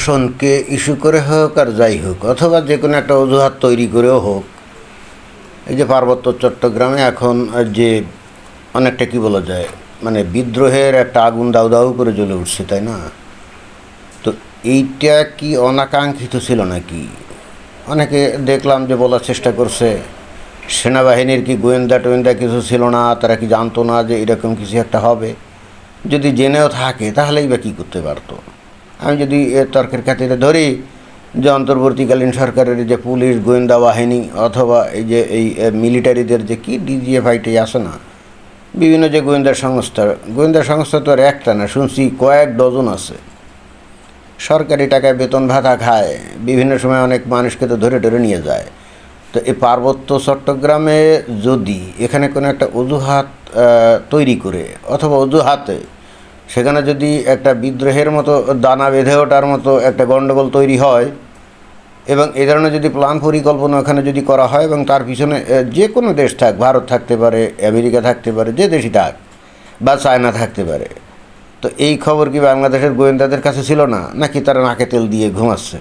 ধর্ষণকে issue করে হোক আর যাই হোক, অথবা যে কোনো একটা অজুহাত তৈরি করেও হোক, এই যে পার্বত্য চট্টগ্রামে এখন যে অনেকটা কি বলা যায় মানে বিদ্রোহের একটা আগুন দাউ দাউ করে জ্বলে উঠছে, তাই না? তো এইটা কি অনাকাঙ্ক্ষিত ছিল নাকি? অনেকে দেখলাম যে বলার চেষ্টা করছে, সেনাবাহিনীর কি গোয়েন্দা টোয়েন্দা কিছু ছিল না, তারা কি জানতো না যে এরকম কিছু একটা হবে? যদি জেনেও থাকে, তাহলেই বা কী করতে পারতো? আমি যদি এ তর্কের খাতিরে ধরি যে অন্তর্বর্তীকালীন সরকারের যে পুলিশ, গোয়েন্দা বাহিনী অথবা এই যে এই মিলিটারিদের যে কি ডিজিএফআইটি আসে না, বিভিন্ন যে গোয়েন্দা সংস্থা গোয়েন্দা সংস্থা তো আর একটা না, শুনছি কয়েক ডজন আছে। সরকারি টাকায় বেতন ভাতা খায়, বিভিন্ন সময় অনেক মানুষকে তো ধরে ধরে নিয়ে যায়। তো এই পার্বত্য চট্টগ্রামে যদি এখানে কোনো একটা অজুহাত তৈরি করে অথবা অজুহাতে সেখানে যদি একটা বিদ্রোহের মতো দানা বেঁধে ওঠার মতো একটা গণ্ডগোল তৈরি হয় এবং এ ধরনের যদি প্ল্যান পরিকল্পনা ওখানে যদি করা হয় এবং তার পিছনে যে কোনো দেশ থাক, ভারত থাকতে পারে, আমেরিকা থাকতে পারে, যে দেশই থাক, বা চায়না থাকতে পারে, তো এই খবর কি বাংলাদেশের গোয়েন্দাদের কাছে ছিল না? নাকি তারা নাকে তেল দিয়ে ঘুমাচ্ছে?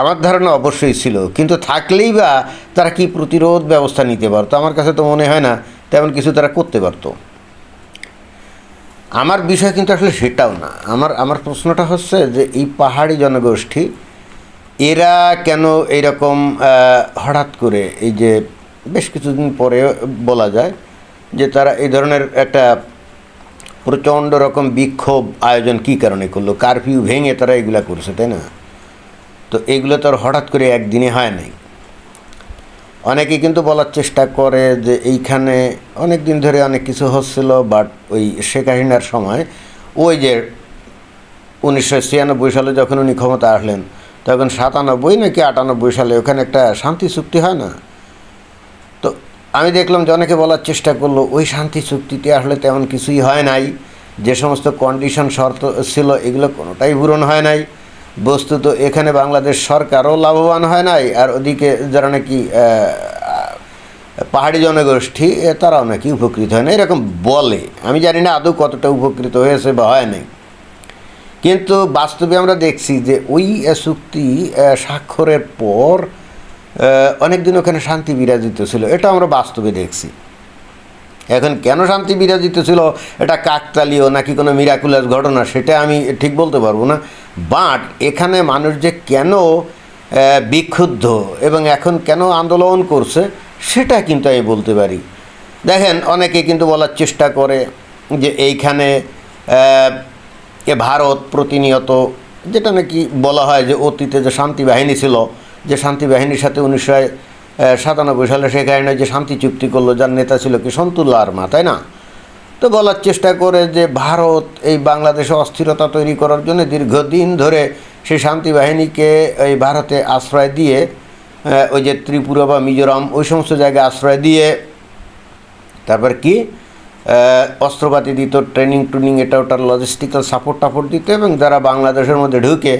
আমার ধারণা অবশ্যই ছিল, কিন্তু থাকলেই বা তারা কি প্রতিরোধ ব্যবস্থা নিতে পারতো? আমার কাছে তো মনে হয় না, তেমন কিছু তারা করতে পারতো। আমার বিষয় কিন্তু আসলে সেটাও না। আমার আমার প্রশ্নটা হচ্ছে যে এই পাহাড়ি জনগোষ্ঠী, এরা কেন এইরকম হঠাৎ করে এই যে বেশ কিছুদিন পরে বলা যায় যে তারা এই ধরনের একটা প্রচণ্ড রকম বিক্ষোভ আয়োজন কী কারণে করল? কারফিউ ভেঙে তারা এগুলা করছে, তাই না? তো এগুলো তো আর হঠাৎ করে একদিনে হয় নাই। অনেকে কিন্তু বলার চেষ্টা করে যে এইখানে অনেক দিন ধরে অনেক কিছু হচ্ছিল বাট ওই শেখ হাসিনার সময়, ওই যে উনিশশো ছিয়ানব্বই সালে যখন উনি ক্ষমতা আসলেন, তখন সাতানব্বই নাকি আটানব্বই সালে ওখানে একটা শান্তি চুক্তি হয় না? তো আমি দেখলাম যে অনেকে বলার চেষ্টা করল, ওই শান্তি চুক্তিতে আসলে তেমন কিছুই হয় নাই, যে সমস্ত কন্ডিশন শর্ত ছিল, এগুলো কোনোটাই পূরণ হয় নাই। বস্তুত এখানে বাংলাদেশ সরকারও লাভবান হয় নাই, আর ওদিকে যারা নাকি পাহাড়ি জনগোষ্ঠী তারাও নাকি উপকৃত হয় না এরকম বলে। আমি জানি না আদৌ কতটা উপকৃত হয়েছে বা হয় নাই। কিন্তু বাস্তবে আমরা দেখছি যে ওই চুক্তি স্বাক্ষরের পর অনেক দিন ওখানে শান্তি বিরাজিত ছিল, এটা আমরা বাস্তবে দেখছি। এখন কেন শান্তি বিরাজিত ছিল? এটা কাকতালীয় নাকি কোনো মিরাকুলাস ঘটনা? সেটা আমি ঠিক বলতে পারব না। বাট এখানে মানুষ যে কেন বিক্ষুব্ধ এবং এখন কেন আন্দোলন করছে, সেটা কিন্তু আমি বলতে পারি। দেখেন, অনেকে কিন্তু বলার চেষ্টা করে যে এইখানে ভারত প্রতিনিয়ত, যেটা নাকি বলা হয় যে অতীতে যে শান্তি বাহিনী ছিল, যে শান্তি বাহিনীর সাথে উনিশশো সাতানব্বই সালে শেখ হাসিনা যে শান্তি চুক্তি করল, যার নেতা ছিল কি সন্তুল্লাহ আরমা তাই না? তো বলার চেষ্টা করে যে ভারত এই বাংলাদেশে অস্থিরতা তৈরি করার জন্য দীর্ঘদিন ধরে সেই শান্তি বাহিনীকে এই ভারতে আশ্রয় দিয়ে ওই যে ত্রিপুরা বা মিজোরাম, ওই সমস্ত জায়গায় আশ্রয় দিয়ে, তারপর কি অস্ত্রপাতি দিত, ট্রেনিং ট্রেনিং এটা ওটার লজিস্টিক্যাল সাপোর্ট টাপোর্ট দিত এবং যারা বাংলাদেশের মধ্যে ঢুকে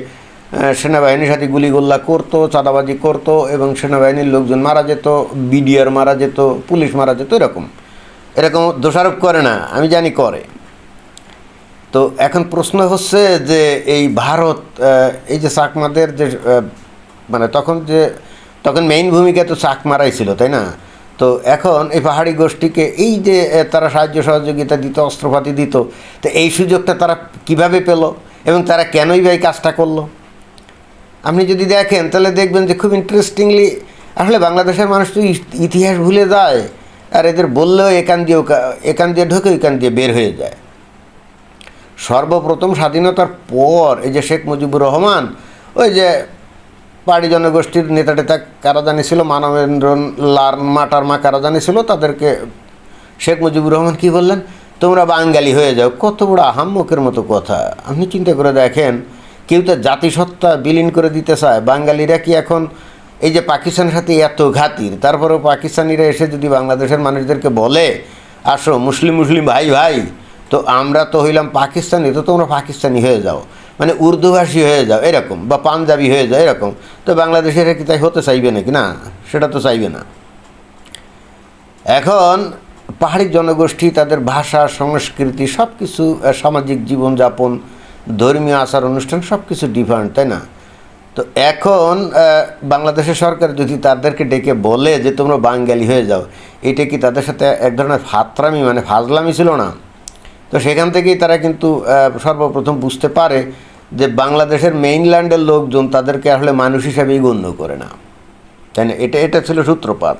সেনাবাহিনীর সাথে গুলিগোল্লা করতো, চাঁদাবাজি করতো এবং সেনাবাহিনীর লোকজন মারা যেত, বিডিআর মারা যেত, পুলিশ মারা যেত, এরকম। এরকম দোষারোপ করে না, আমি জানি করে। তো এখন প্রশ্ন হচ্ছে যে এই ভারত এই যে চাকমাদের যে মানে তখন যে, তখন মেইন ভূমিকা তো চাকমারাই ছিল, তাই না? তো এখন এই পাহাড়ি গোষ্ঠীকে এই যে তারা সাহায্য সহযোগিতা দিত, অস্ত্রপাতি দিত, তো এই সুযোগটা তারা কীভাবে পেল এবং তারা কেনই এই কাজটা করল? আপনি যদি দেখেন, তাহলে দেখবেন যে খুব ইন্টারেস্টিংলি আসলে বাংলাদেশের মানুষ তো ইতিহাস ভুলে যায়। আর এদের বললেও এখান দিয়ে এখান দিয়ে ঢুকে ওইখান দিয়ে বের হয়ে যায়। সর্বপ্রথম স্বাধীনতার পর এই যে শেখ মুজিবুর রহমান, ওই যে পাড়ি জনগোষ্ঠীর নেতা টেতা কারা জানি ছিল মানবেন্দ্র লার মাটার মা কারা জানি ছিল, তাদেরকে শেখ মুজিবুর রহমান কি বললেন? তোমরা বাঙালি হয়ে যাও, কত বড় আহাম্মকের মতো কথা। আপনি চিন্তা করে দেখেন কেউ তো জাতিসত্তা বিলীন করে দিতে চায়। বাঙালিরা কি এখন এই যে পাকিস্তানের সাথে এত ঘাতির, তারপরেও পাকিস্তানিরা এসে যদি বাংলাদেশের মানুষদেরকে বলে, আসো মুসলিম মুসলিম, ভাই ভাই, তো আমরা তো হইলাম পাকিস্তানি, তো তোমরা পাকিস্তানি হয়ে যাও। মানে উর্দুভাষী হয়ে যাও, এরকম, বা পাঞ্জাবি হয়ে যাও, এরকম। তো বাংলাদেশের কি তাই হতে চাইবে নাকি? না, সেটা তো চাইবে না। এখন পাহাড়ি জনগোষ্ঠী, তাদের ভাষা, সংস্কৃতি সব কিছু সামাজিক জীবনযাপন ধর্মীয় আচার অনুষ্ঠান সব কিছু ডিফারেন্ট তাই না? তো এখন বাংলাদেশের সরকার যদি তাদেরকে ডেকে বলে যে তোমরা বাঙালি হয়ে যাও, এটা কি তাদের সাথে এক ধরনের ফাতরামি মানে ফাজলামি ছিল না? তো সেখান থেকেই তারা কিন্তু সর্বপ্রথম বুঝতে পারে যে বাংলাদেশের মেইনল্যান্ডের লোকজন তাদেরকে আসলে মানুষ হিসাবেই গণ্য করে না। তাই না? এটা এটা ছিল সূত্রপাত।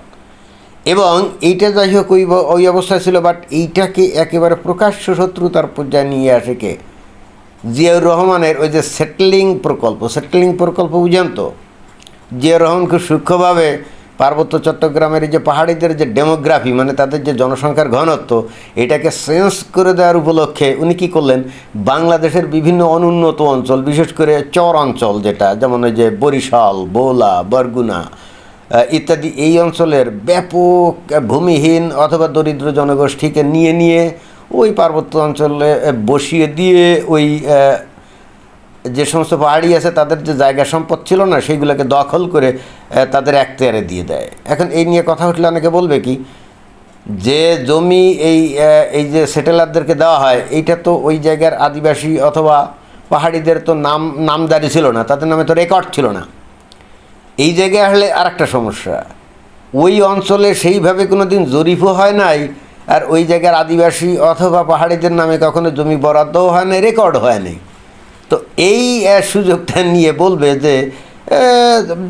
এবং এইটা যাই হোক ওই ওই অবস্থায় ছিল বাট এইটাকে একেবারে প্রকাশ্য শত্রুতার পর্যায়ে নিয়ে আসে কে? জিয়াউর রহমানের ওই যে সেটলিং প্রকল্প সেটলিং প্রকল্প বুঝেন তো? জিয়াউর রহমান খুব সূক্ষ্মভাবে পার্বত্য চট্টগ্রামের এই যে পাহাড়িদের যে ডেমোগ্রাফি মানে তাদের যে জনসংখ্যার ঘনত্ব, এটাকে সেন্স করে দেওয়ার উপলক্ষে উনি কী করলেন? বাংলাদেশের বিভিন্ন অনুন্নত অঞ্চল, বিশেষ করে চর অঞ্চল যেটা, যেমন ওই যে বরিশাল, বোলা, বরগুনা ইত্যাদি, এই অঞ্চলের ব্যাপক ভূমিহীন অথবা দরিদ্র জনগোষ্ঠীকে নিয়ে নিয়ে ওই পার্বত্য অঞ্চলে বসিয়ে দিয়ে ওই যে সমস্ত পাহাড়ি আছে, তাদের যে জায়গা সম্পদ ছিল না, সেইগুলোকে দখল করে তাদের একতেয়ারে দিয়ে দেয়। এখন এই নিয়ে কথা উঠলে অনেকে বলবে কি, যে জমি এই এই যে সেটেলারদেরকে দেওয়া হয়, এইটা তো ওই জায়গার আদিবাসী অথবা পাহাড়িদের তো নাম, নামদারি ছিল না, তাদের নামে তো রেকর্ড ছিল না। এই জায়গায় আসলে আর একটা সমস্যা। ওই অঞ্চলে সেইভাবে কোনো দিন জরিফও হয় নাই আর ওই জায়গার আদিবাসী অথবা পাহাড়িদের নামে কখনো জমি বরাদ্দও হয় নাই রেকর্ড হয় নাই। তো এই সুযোগটা নিয়ে বলবে যে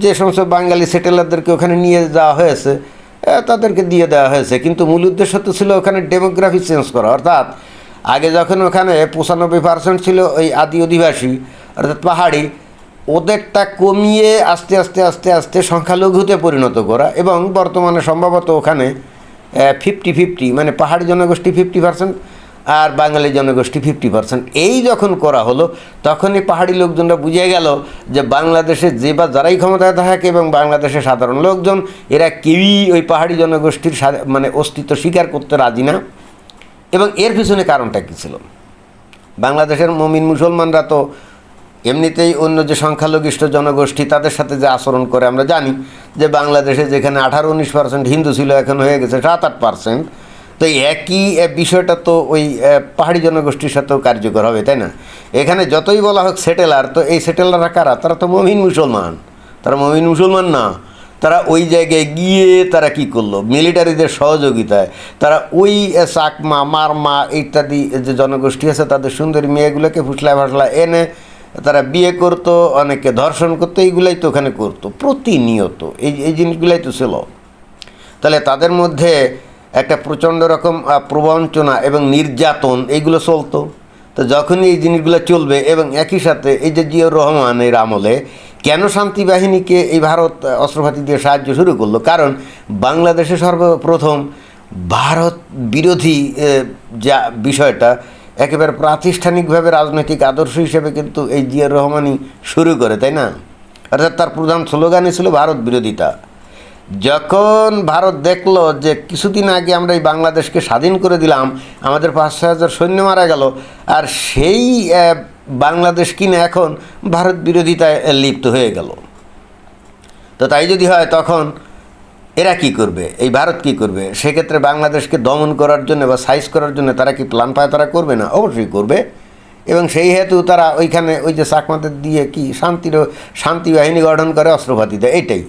যে সমস্ত বাঙালি সেটেলারদেরকে ওখানে নিয়ে যাওয়া হয়েছে তাদেরকে দিয়ে দেওয়া হয়েছে। কিন্তু মূল উদ্দেশ্য তো ছিল ওখানে ডেমোগ্রাফি চেঞ্জ করা। অর্থাৎ আগে যখন ওখানে পঁচানব্বই পার্সেন্ট ছিল ওই আদি অধিবাসী, অর্থাৎ পাহাড়ি, ওদেরটা কমিয়ে আস্তে আস্তে আস্তে আস্তে সংখ্যালঘুতে পরিণত করা এবং বর্তমানে সম্ভবত ওখানে ফিফটি ফিফটি মানে পাহাড়ি জনগোষ্ঠী ফিফটি পার্সেন্ট আর বাঙালি জনগোষ্ঠী ফিফটি পার্সেন্ট। এই যখন করা হলো, তখনই পাহাড়ি লোকজনরা বুঝে গেল যে বাংলাদেশে যে বা যারাই ক্ষমতায় থাকে এবং বাংলাদেশের সাধারণ লোকজন, এরা কেউই ওই পাহাড়ি জনগোষ্ঠীর মানে অস্তিত্ব স্বীকার করতে রাজি না। এবং এর পিছনে কারণটা কী ছিল? বাংলাদেশের মমিন মুসলমানরা তো এমনিতেই অন্য যে সংখ্যালঘিষ্ঠ জনগোষ্ঠী তাদের সাথে যে আচরণ করে আমরা জানি যে বাংলাদেশে যেখানে আঠারো উনিশ পার্সেন্ট হিন্দু ছিল, এখন হয়ে গেছে সাত আট পার্সেন্ট। তো একই বিষয়টা তো ওই পাহাড়ি জনগোষ্ঠীর সাথেও কার্যকর হবে, তাই না? এখানে যতই বলা হোক সেটেলার, তো এই সেটেলাররা কারা? তারা তো মমিন মুসলমান। তারা মমিন মুসলমান না। তারা ওই জায়গায় গিয়ে তারা কি করল? মিলিটারিদের সহযোগিতায়। তারা ওই চাকমা, মারমা ইত্যাদি যে জনগোষ্ঠী আছে, তাদের সুন্দরী মেয়েগুলোকে ফুসলা ফাসলা এনে তারা বিয়ে করতো, অনেকে ধর্ষণ করতো, এইগুলাই তো ওখানে করতো, প্রতিনিয়ত, এই এই জিনিসগুলাই তো ছিল। তাহলে তাদের মধ্যে একটা প্রচণ্ড রকম প্রবঞ্চনা এবং নির্যাতন, এইগুলো চলতো। তো যখনই এই জিনিসগুলো চলবে এবং একই সাথে এই যে জিয়র রহমানের আমলে কেন শান্তি বাহিনীকে এই ভারত অস্ত্রপাতি দিয়ে সাহায্য শুরু করল? কারণ বাংলাদেশে সর্বপ্রথম ভারত বিরোধী যা বিষয়টা একেবারে প্রাতিষ্ঠানিকভাবে রাজনৈতিক আদর্শ হিসেবে কিন্তু এই জিয়ার রহমানই শুরু করে, তাই না? অর্থাৎ তার প্রধান স্লোগানই ছিল ভারত বিরোধিতা। যখন ভারত দেখল যে কিছুদিন আগে আমরা এই বাংলাদেশকে স্বাধীন করে দিলাম, আমাদের পাঁচ ছয় হাজার সৈন্য মারা গেল, আর সেই বাংলাদেশ কিনে এখন ভারত বিরোধিতায় লিপ্ত হয়ে গেল। তো তাই যদি হয় তখন এরা কি করবে? এই ভারত কি করবে? সেক্ষেত্রে বাংলাদেশকে দমন করার জন্য বা সাইজ করার জন্য তারা কি প্ল্যান পায়? তারা করবে না? অবশ্যই করবে। এবং সেই হেতু তারা ওইখানে ওই যে চাকমাদের দিয়ে কি শান্তির শান্তি বাহিনী গঠন করে অস্ত্রপাতি দেয়। এটাই।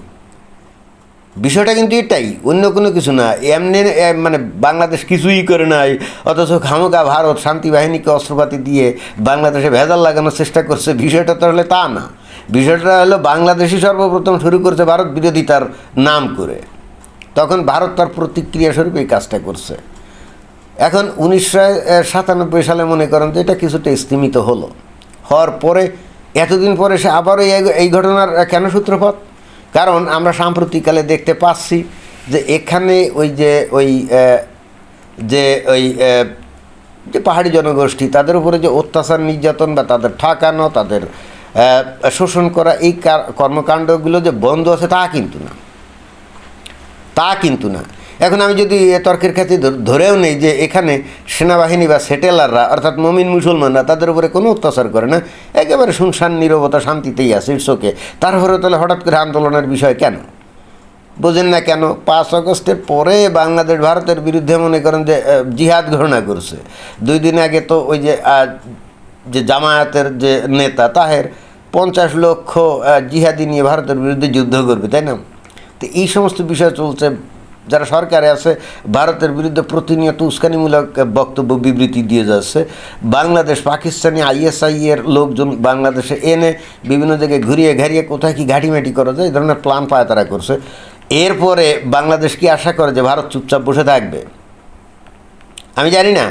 বিষয়টা কিন্তু এটাই। অন্য কোনো কিছু না। এমনি মানে বাংলাদেশ কিছুই করে নাই। অথচ খামোকা ভারত শান্তি বাহিনীকে অস্ত্রপাতি দিয়ে বাংলাদেশে ভেজাল লাগানোর চেষ্টা করছে। বিষয়টা তো হলে তা না। বিষয়টা হলো বাংলাদেশই সর্বপ্রথম শুরু করছে ভারত বিরোধিতার নাম করে। তখন ভারত তার প্রতিক্রিয়া স্বরূপ এই কাজটা করছে। এখন উনিশশো সাতানব্বই সালে মনে করেন যে এটা কিছুটা স্থিমিত হলো। হওয়ার পরে এতদিন পরে সে আবারও এই ঘটনার কেন সূত্রপাত? কারণ আমরা সাম্প্রতিককালে দেখতে পাচ্ছি যে এখানে ওই যে ওই যে ওই যে পাহাড়ি জনগোষ্ঠী, তাদের উপরে যে অত্যাচার, নির্যাতন বা তাদের ঠাকানো, তাদের শোষণ করা এই কর্মকাণ্ডগুলো যে বন্ধ আছে তা কিন্তু না। তা কিন্তু না। এখন আমি যদি এ তর্কের ক্ষেত্রে ধরেও নেই যে এখানে সেনাবাহিনী বা সেটেলাররা, অর্থাৎ মমিন মুসলমানরা, তাদের উপরে কোনো অত্যাচার করে না। একেবারে শুনশান, নিরবতা শান্তিতেই আছে ইটসোকে তারপরে তাহলে হঠাৎ করে আন্দোলনের বিষয় কেন? বোঝেন না কেন? পাঁচ আগস্টের পরে বাংলাদেশ ভারতের বিরুদ্ধে মনে করেন যে জিহাদ ঘোষণা করছে। দুই দিন আগে তো ওই যে যে জামায়াতের যে নেতা, তাহের পঞ্চাশ লক্ষ জিহাদি নিয়ে ভারতের বিরুদ্ধে যুদ্ধ করবে, তাই না? তো এই সমস্ত বিষয় চলছে, যারা সরকারে আছে, ভারতের বিরুদ্ধে প্রতিনিয়ত উস্কানিমূলক বক্তব্য, বিবৃতি দিয়ে যাচ্ছে। বাংলাদেশ, পাকিস্তানি আইএসআই এর লোকজন বাংলাদেশে এনে বিভিন্ন জায়গায় ঘুরিয়ে ঘারিয়ে কোথায় কি ঘাটিমাটি করা যায়, এই ধরনের প্ল্যান পায় তারা করছে। এরপরে বাংলাদেশ কি আশা করে যে ভারত চুপচাপ বসে থাকবে? আমি জানি না।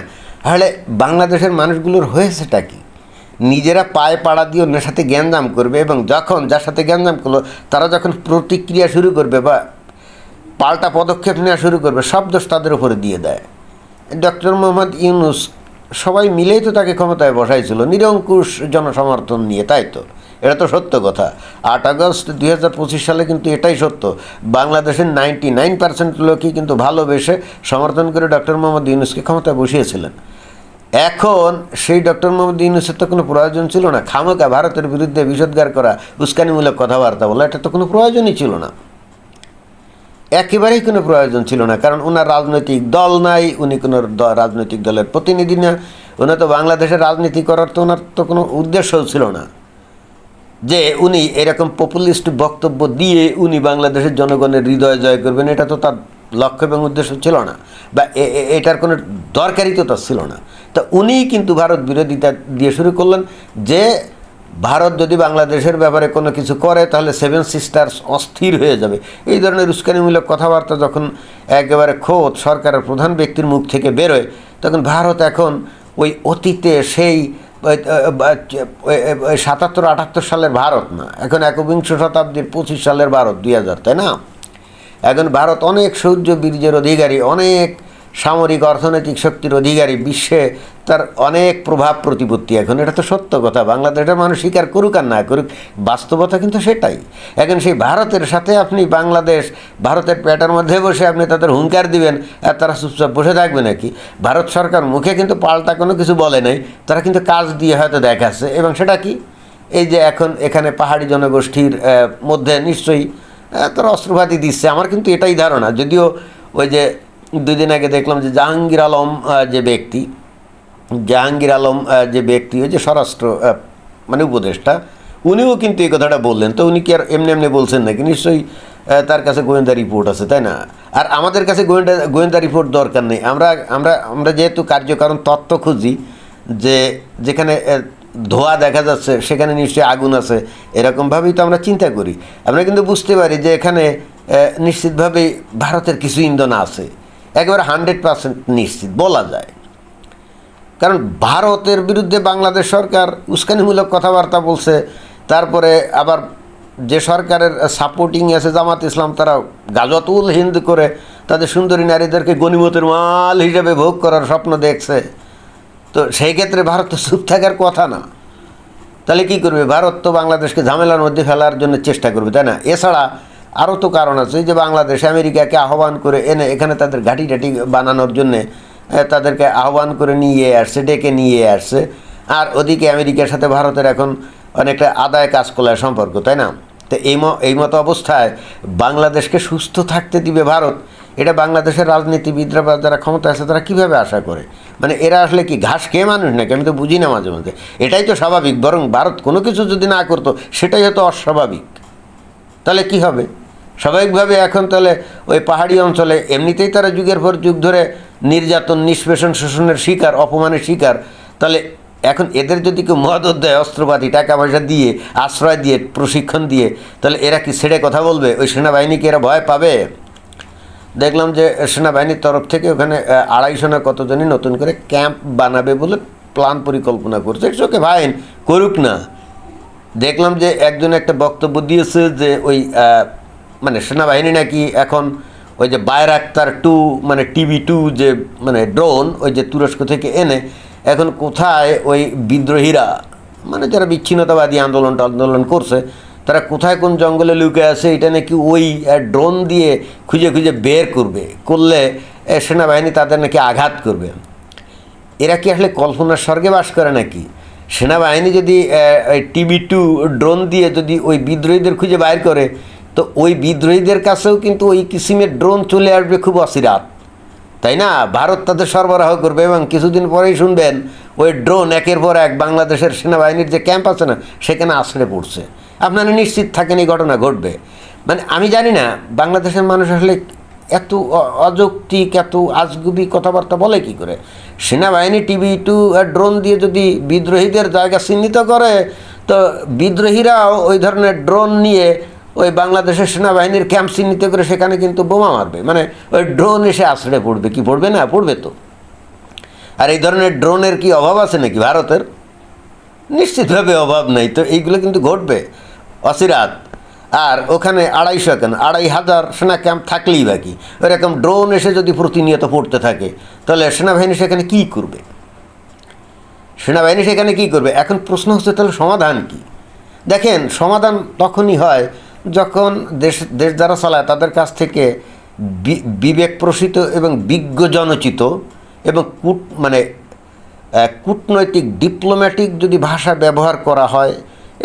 তাহলে বাংলাদেশের মানুষগুলোর হয়েছেটা কি? নিজেরা পায়ে পাড়া দিয়ে অন্যের সাথে জ্ঞানজাম করবে এবং যখন যার সাথে জ্ঞানজাম করল, তারা যখন প্রতিক্রিয়া শুরু করবে বা পাল্টা পদক্ষেপ নেওয়া শুরু করবে, সব দোষ তাদের উপরে দিয়ে দেয়। ডক্টর মোহাম্মদ ইউনুস সবাই মিলেই তো তাকে ক্ষমতায় বসাইছিল, নিরঙ্কুশ জনসমর্থন নিয়ে, তাই তো? এটা তো সত্য কথা। আট আগস্ট দুই হাজার পঁচিশ সালে কিন্তু এটাই সত্য। বাংলাদেশের নাইনটি নাইন পার্সেন্ট লোকই কিন্তু ভালোবেসে সমর্থন করে ডক্টর মোহাম্মদ ইউনুসকে ক্ষমতায় বসিয়েছিলেন। এখন সেই ডক্টর মোহাম্মদ ইউনুসের তো কোনো প্রয়োজন ছিল না। খামোকা ভারতের বিরুদ্ধে বিষোদ্গার করা উস্কানিমূলক কথাবার্তা বলা, এটা তো কোনো প্রয়োজনই ছিল না। একেবারেই কোনো প্রয়োজন ছিল না, কারণ ওনার রাজনৈতিক দল নাই, উনি কোনো রাজনৈতিক দলের প্রতিনিধি না। উনি তো বাংলাদেশের রাজনীতি করার তো ওনার তো কোনো উদ্দেশ্যও ছিল না। যে উনি এরকম পপুলিস্ট বক্তব্য দিয়ে উনি বাংলাদেশের জনগণের হৃদয় জয় করবেন, এটা তো তার লক্ষ্য এবং উদ্দেশ্য ছিল না। বা এটার কোনো দরকারই তো তার ছিল না। তা উনিই কিন্তু ভারত বিরোধিতা দিয়ে শুরু করলেন যে ভারত যদি বাংলাদেশের ব্যাপারে কোনো কিছু করে, তাহলে সেভেন সিস্টার্স অস্থির হয়ে যাবে। এই ধরনের উস্কানিমূলক কথাবার্তা যখন একেবারে খোদ সরকারের প্রধান ব্যক্তির মুখ থেকে বেরোয়, তখন ভারত এখন ওই অতীতে সেই সাতাত্তর, আটাত্তর সালের ভারত না, এখন একবিংশ শতাব্দীর পঁচিশ সালের ভারত দুই হাজার, তাই না? এখন ভারত অনেক সৌর্য, বীর্যের অধিকারী, অনেক সামরিক অর্থনৈতিক শক্তির অধিকারী বিশ্বে তার অনেক প্রভাব প্রতিপত্তি এখন। এটা তো সত্য কথা। বাংলাদেশের মানুষ স্বীকার করুক আর না করুক, বাস্তবতা কিন্তু সেটাই। এখন সেই ভারতের সাথে আপনি বাংলাদেশ, ভারতের পেটের মধ্যে বসে আপনি তাদের হুঙ্কার দিবেন, আর তারা চুপচাপ বসে থাকবে নাকি? ভারত সরকার মুখে কিন্তু পাল্টা কোনো কিছু বলে নাই। তারা কিন্তু কাজ দিয়ে হয়তো দেখাচ্ছে। এবং সেটা কি? এই যে এখন এখানে পাহাড়ি জনগোষ্ঠীর মধ্যে নিশ্চয়ই তারা অস্ত্রপাতি দিচ্ছে। আমার কিন্তু এটাই ধারণা। যদিও ওই যে দুই দিন আগে দেখলাম যে জাহাঙ্গীর আলম যে ব্যক্তি, জাহাঙ্গীর আলম যে ব্যক্তি যে স্বরাষ্ট্র মানে উপদেষ্টা, উনিও কিন্তু এই কথাটা বললেন। তো উনি কি আর এমনি এমনি বলছেন নাকি? নিশ্চয়ই তার কাছে গোয়েন্দা রিপোর্ট আছে, তাই না? আর আমাদের কাছে গোয়েন্দা গোয়েন্দা রিপোর্ট দরকার নেই। আমরা আমরা আমরা যেহেতু কার্যকারণ তত্ত্ব খুঁজি, যে যেখানে ধোঁয়া দেখা যাচ্ছে, সেখানে নিশ্চয়ই আগুন আছে, এরকমভাবেই তো আমরা চিন্তা করি। আমরা কিন্তু বুঝতে পারি যে এখানে নিশ্চিতভাবেই ভারতের কিছু ইন্ধন আছে। একেবারে হান্ড্রেড পার্সেন্ট নিশ্চিত, বলা যায়। কারণ ভারতের বিরুদ্ধে বাংলাদেশ সরকার উস্কানিমূলক কথাবার্তা বলছে, তারপরে আবার যে সরকারের সাপোর্টিং আছে জামাত ইসলাম, তারা গাজতুল হিন্দ করে তাদের সুন্দরী নারীদেরকে গণিমতের মাল হিসেবে ভোগ করার স্বপ্ন দেখছে। তো সেই ক্ষেত্রে ভারত তো চুপ থাকার কথা না। তাহলে কী করবে? ভারত তো বাংলাদেশকে ঝামেলার মধ্যে ফেলার জন্য চেষ্টা করবে, তাই না? এছাড়া আরও তো কারণ আছে যে বাংলাদেশ, আমেরিকাকে আহ্বান করে এনে এখানে তাদের ঘাঁটি ঘাঁটি বানানোর জন্যে তাদেরকে আহ্বান করে নিয়ে আসছে, ডেকে নিয়ে আসছে। আর ওদিকে আমেরিকার সাথে ভারতের এখন অনেকটা আদায় কাজ করার সম্পর্ক, তাই না? তো এই এই মতো অবস্থায় বাংলাদেশকে সুস্থ থাকতে দিবে ভারত, এটা বাংলাদেশের রাজনীতিবিদরা বা যারা ক্ষমতা আছে তারা কীভাবে আশা করে? মানে এরা আসলে কি ঘাস খেয়ে মানুষ নাকি? আমি তো বুঝি না মাঝে মাঝে এটাই তো স্বাভাবিক, বরং ভারত কোনো কিছু যদি না করতো, সেটাই হতো অস্বাভাবিক। তাহলে কি হবে? স্বাভাবিকভাবে এখন তাহলে ওই পাহাড়ি অঞ্চলে এমনিতেই তারা যুগের পর যুগ ধরে নির্যাতন, নিষ্পেষণ, শোষণের শিকার, অপমানের শিকার। তাহলে এখন এদের যদি কেউ মদত দেয়, অস্ত্রপাতি টাকা পয়সা দিয়ে, আশ্রয় দিয়ে, প্রশিক্ষণ দিয়ে, তাহলে এরা কি ছেড়ে কথা বলবে? ওই সেনাবাহিনীকে এরা ভয় পাবে? দেখলাম যে সেনাবাহিনীর তরফ থেকে ওখানে আড়াইশো না কতজনই নতুন করে ক্যাম্প বানাবে বলে প্ল্যান পরিকল্পনা করছে। ইটস ওকে ভাইন করুক না। দেখলাম যে একজন একটা বক্তব্য দিয়েছে যে ওই মানে সেনাবাহিনী নাকি এখন ওই যে বায়রাক্তার টু মানে টিভি টু যে মানে ড্রোন ওই যে তুরস্ক থেকে এনে এখন কোথায় ওই বিদ্রোহীরা মানে যারা বিচ্ছিন্নতাবাদী আন্দোলন আন্দোলন করছে, তারা কোথায় কোন জঙ্গলে লুকে আছে, এটা নাকি ওই ড্রোন দিয়ে খুঁজে খুঁজে বের করবে, করলে সেনাবাহিনী তাদের নাকি আঘাত করবে। এরা কি আসলে কল্পনার স্বর্গে বাস করে নাকি? সেনাবাহিনী যদি টিভি টু ড্রোন দিয়ে যদি ওই বিদ্রোহীদের খুঁজে বাইর করে তো ওই বিদ্রোহীদের কাছেও কিন্তু ওই কিসিমের ড্রোন চলে আসবে খুব অসিরাত তাই না? ভারত তাদের সরবরাহ করবে এবং কিছুদিন পরেই শুনবেন ওই ড্রোন একের পর এক বাংলাদেশের সেনাবাহিনীর যে ক্যাম্প আছে না, সেখানে আশ্রয় পড়ছে। আপনারা নিশ্চিত থাকেন এই ঘটনা ঘটবে। মানে আমি জানি না, বাংলাদেশের মানুষ আসলে এত অযৌক্তিক, এত আজগুবি কথাবার্তা বলে কি করে? সেনাবাহিনী টিভি টু ড্রোন দিয়ে যদি বিদ্রোহীদের জায়গা চিহ্নিত করে, তো বিদ্রোহীরাও ওই ধরনের ড্রোন নিয়ে ওই বাংলাদেশের সেনাবাহিনীর ক্যাম্প চিহ্নিত করে সেখানে কিন্তু বোমা মারবে। মানে ওই ড্রোন এসে আশ্রয় পড়বে কি? পড়বে না? পড়বে তো। আর এই ধরনের ড্রোনের কি অভাব আছে নাকি ভারতের? নিশ্চিতভাবে অভাব নেই তো, এইগুলো কিন্তু ঘটবে। অচিরাত আর ওখানে আড়াইশো কেন? আড়াই হাজার সেনা ক্যাম্প থাকলেই বাকি ওইরকম ড্রোন এসে যদি প্রতিনিয়ত পড়তে থাকে, তাহলে সেনাবাহিনী সেখানে কী করবে? সেনাবাহিনী সেখানে কী করবে? এখন প্রশ্ন হচ্ছে তাহলে সমাধান কি? দেখেন, সমাধান তখনই হয় যখন দেশ দেশ যারা চালায়, তাদের কাছ থেকে বিবেক প্রসিত এবং বিজ্ঞ জনচিত এবং কূট মানে কূটনৈতিক, ডিপ্লোম্যাটিক যদি ভাষা ব্যবহার করা হয়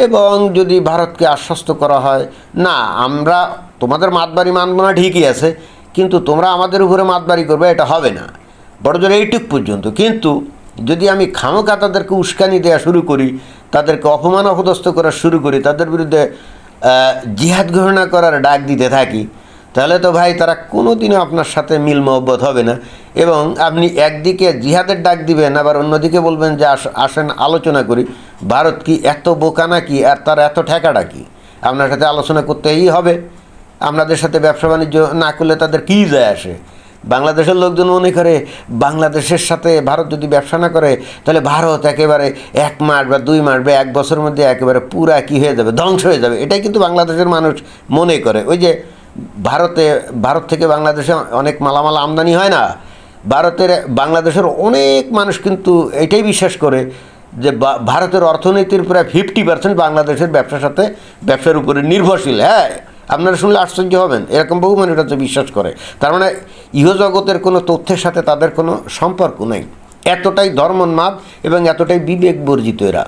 এবং যদি ভারতকে আশ্বস্ত করা হয়, না, আমরা তোমাদের মাতবাড়ি মানব না, ঠিকই আছে, কিন্তু তোমরা আমাদের উপরে মাতবাড়ি করবে, এটা হবে না। বড়জোর এইটুক পর্যন্ত। কিন্তু যদি আমি খামোকা তাদেরকে উস্কানি দেওয়া শুরু করি, তাদেরকে অপমান অপদস্থ করা শুরু করি, তাদের বিরুদ্ধে জিহাদ ঘোষণা করার ডাক দিতে থাকি, তাহলে তো ভাই তারা কোনো দিনও আপনার সাথে মিল মহব্বত হবে না। এবং আপনি একদিকে জিহাদের ডাক দিবেন, আবার অন্যদিকে বলবেন যে আস- আসেন, আলোচনা করি। ভারত কি এত বোকা নাকি? আর তার এত ঠেকাটা কি? আপনার সাথে আলোচনা করতেই হবে। আপনাদের সাথে ব্যবসা বাণিজ্য না করলে তাদের কী যায় আসে? বাংলাদেশের লোকজন মনে করে বাংলাদেশের সাথে ভারত যদি ব্যবসা না করে, তাহলে ভারত একেবারে এক মাস বা দুই মাস বা এক বছরের মধ্যে একেবারে পুরা কি হয়ে যাবে? ধ্বংস হয়ে যাবে। এটাই কিন্তু বাংলাদেশের মানুষ মনে করে। ওই যে ভারতে, ভারত থেকে বাংলাদেশে অনেক মালামাল আমদানি হয় না? ভারতের, বাংলাদেশের অনেক মানুষ কিন্তু এটাই বিশ্বাস করে যে ভারতের অর্থনীতির প্রায় ফিফটি পার্সেন্ট বাংলাদেশের ব্যবসার সাথে, ব্যবসার উপরে নির্ভরশীল। হ্যাঁ আপনারা শুনলে আশ্চর্য হবেন। এরকম বহু মানুষ এটা বিশ্বাস করে। তার মানে ইহজগতের কোনো তথ্যের সাথে তাদের কোনো সম্পর্ক নেই। এতটাই ধর্মোন্মাদ এবং এতটাই বিবেক বর্জিত এরা।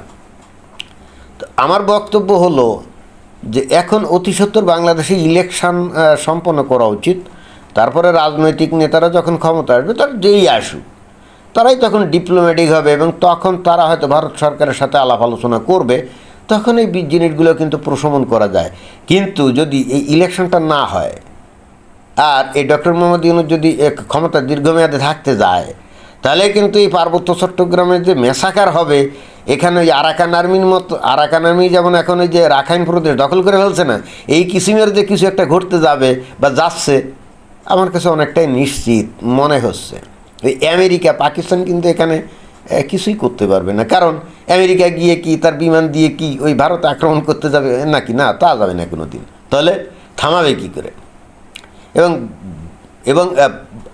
তো আমার বক্তব্য হলো যে এখন অতি সত্বর বাংলাদেশে ইলেকশন সম্পন্ন করা উচিত। তারপরে রাজনৈতিক নেতারা যখন ক্ষমতা আসবে, তার যেই আসুক। তারাই তখন ডিপ্লোম্যাটিক হবে এবং তখন তারা হয়তো ভারত সরকারের সাথে আলাপ আলোচনা করবে। তখন এই বি- জিনিসগুলো কিন্তু প্রশমন করা যায়। কিন্তু যদি এই ইলেকশনটা না হয়, আর এই ডক্টর মোহাম্মদ ইউনুস যদি ক্ষমতা দীর্ঘমেয়াদে থাকতে যায়, তাহলে কিন্তু এই পার্বত্য চট্টগ্রামের যে মেসাকার হবে, এখানে ওই আরাকান আর্মির মতো আরাকান আর্মি যেমন এখন ওই যে রাখাইন প্রদেশ দখল করে ফেলছে না, এই কিসিমের যে কিছু একটা ঘটতে যাবে বা যাচ্ছে, আমার কাছে অনেকটাই নিশ্চিত মনে হচ্ছে। ওই আমেরিকা, পাকিস্তান কিন্তু এখানে কিছুই করতে পারবে না। কারণ আমেরিকা গিয়ে কি, তার বিমান দিয়ে কি ওই ভারত আক্রমণ করতে যাবে নাকি? না, তা যাবে না কোনো দিন তাহলে থামাবে কি করে? এবং এবং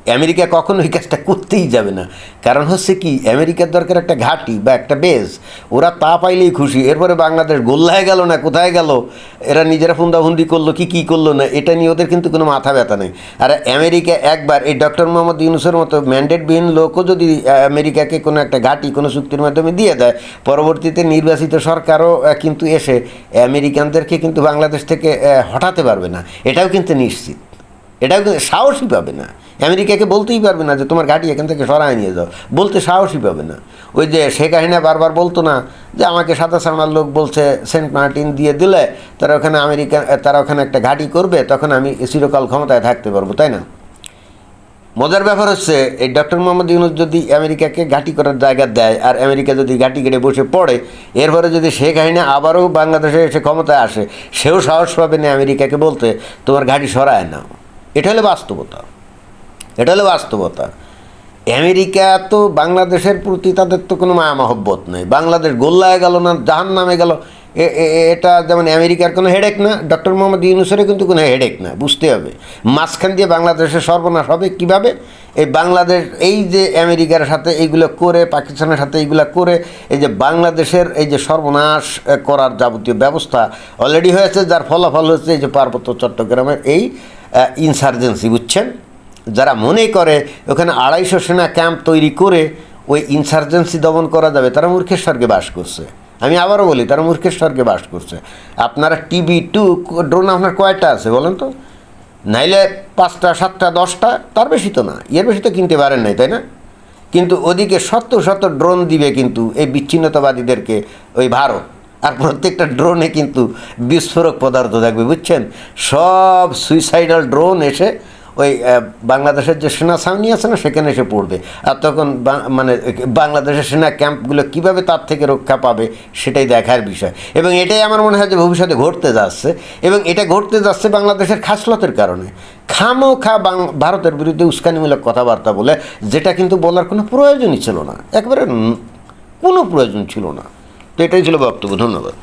আমেরিকা কখনো এই কাজটা করতেই যাবে না। কারণ হচ্ছে কি, আমেরিকার দরকার একটা ঘাঁটি বা একটা বেস ওরা তা পাইলেই খুশি। এরপরে বাংলাদেশ গোল্লায় গেল না কোথায় গেল? এরা নিজেরা ফুন্দাফুন্দি করল, কি কী করল না, এটা নিয়ে ওদের কিন্তু কোনো মাথা ব্যথা নেই। আর আমেরিকা একবার, এই ডক্টর মোহাম্মদ ইউনুসের মতো ম্যান্ডেটবিহীন লোকও যদি আমেরিকাকে কোনো একটা ঘাঁটি, কোনো চুক্তির মাধ্যমে দিয়ে দেয়, পরবর্তীতে নির্বাচিত সরকারও কিন্তু এসে আমেরিকানদেরকে কিন্তু বাংলাদেশ থেকে হটাতে পারবে না। এটাও কিন্তু নিশ্চিত। এটাও কিন্তু সাহসই পাবে না। আমেরিকাকে বলতেই পারবে না যে তোমার গাড়ি এখান থেকে সরায় নিয়ে যাও। বলতে সাহসই পাবে না। ওই যে শেখ হাসিনা বারবার বলতো না যে আমাকে সাদা সামনার লোক বলছে, সেন্ট মার্টিন দিয়ে দিলে তারা ওখানে আমেরিকা, তারা ওখানে একটা ঘাঁটি করবে, তখন আমি চিরকাল ক্ষমতায় থাকতে পারব, তাই না? মজার ব্যাপার হচ্ছে, এই ডক্টর মোহাম্মদ ইউনুস যদি আমেরিকাকে ঘাঁটি করার জায়গা দেয় আর আমেরিকা যদি ঘাঁটি কেটে বসে পড়ে, এরপরে যদি শেখ হাসিনা আবারও বাংলাদেশে এসে ক্ষমতায় আসে, সেও সাহস পাবে না আমেরিকাকে বলতে তোমার ঘাঁটি সরায় নাও। এটা হলো বাস্তবতা। এটা হলো বাস্তবতা। আমেরিকা তো বাংলাদেশের প্রতি তাদের তো কোনো মায়া মহব্বত নেই। বাংলাদেশ গোল্লায় গেল না জাহান নামে গেল এটা যেমন আমেরিকার কোনো হেডেক না ডক্টর মোহাম্মদ ইউনুসেরও কিন্তু কোনো হেডেক না, বুঝতে হবে। মাঝখান দিয়ে বাংলাদেশের সর্বনাশ হবে কীভাবে? এই বাংলাদেশ, এই যে আমেরিকার সাথে এইগুলো করে, পাকিস্তানের সাথে এইগুলো করে, এই যে বাংলাদেশের এই যে সর্বনাশ করার যাবতীয় ব্যবস্থা অলরেডি হয়েছে, যার ফলাফল হচ্ছে এই যে পার্বত্য চট্টগ্রামের এই ইনসার্জেন্সি বুঝছেন? যারা মনে করে ওখানে আড়াইশো সেনা ক্যাম্প তৈরি করে ওই ইনসার্জেন্সি দমন করা যাবে, তারা মূর্খের স্বর্গে বাস করছে। আমি আবারও বলি, তারা মূর্খের স্বর্গে বাস করছে। আপনারা টিভি টু ড্রোন আপনার কয়টা আছে বলেন তো? নাইলে পাঁচটা, সাতটা, দশটা, তার বেশি তো না, এর বেশি তো কিনতে পারেন নাই, তাই না? কিন্তু ওদিকে শত শত ড্রোন দিবে কিন্তু এই বিচ্ছিন্নতাবাদীদেরকে ওই ভারত। আর প্রত্যেকটা ড্রোনে কিন্তু বিস্ফোরক পদার্থ থাকবে, বুঝছেন? সব সুইসাইডাল ড্রোন এসে ওই বাংলাদেশের যে সেনা ছাউনি আছে না, সেখানে এসে পড়বে। আর তখন মানে বাংলাদেশের সেনা ক্যাম্পগুলো কীভাবে তার থেকে রক্ষা পাবে, সেটাই দেখার বিষয়। এবং এটাই আমার মনে হয় যে ভবিষ্যতে ঘটতে যাচ্ছে। এবং এটা ঘটতে যাচ্ছে বাংলাদেশের খাসলতের কারণে। খামো খা বাং- ভারতের বিরুদ্ধে উস্কানিমূলক কথাবার্তা বলে, যেটা কিন্তু বলার কোনো প্রয়োজনই ছিল না। একবারে কোনো প্রয়োজন ছিল না। তো এটাই ছিল বক্তব্য। ধন্যবাদ।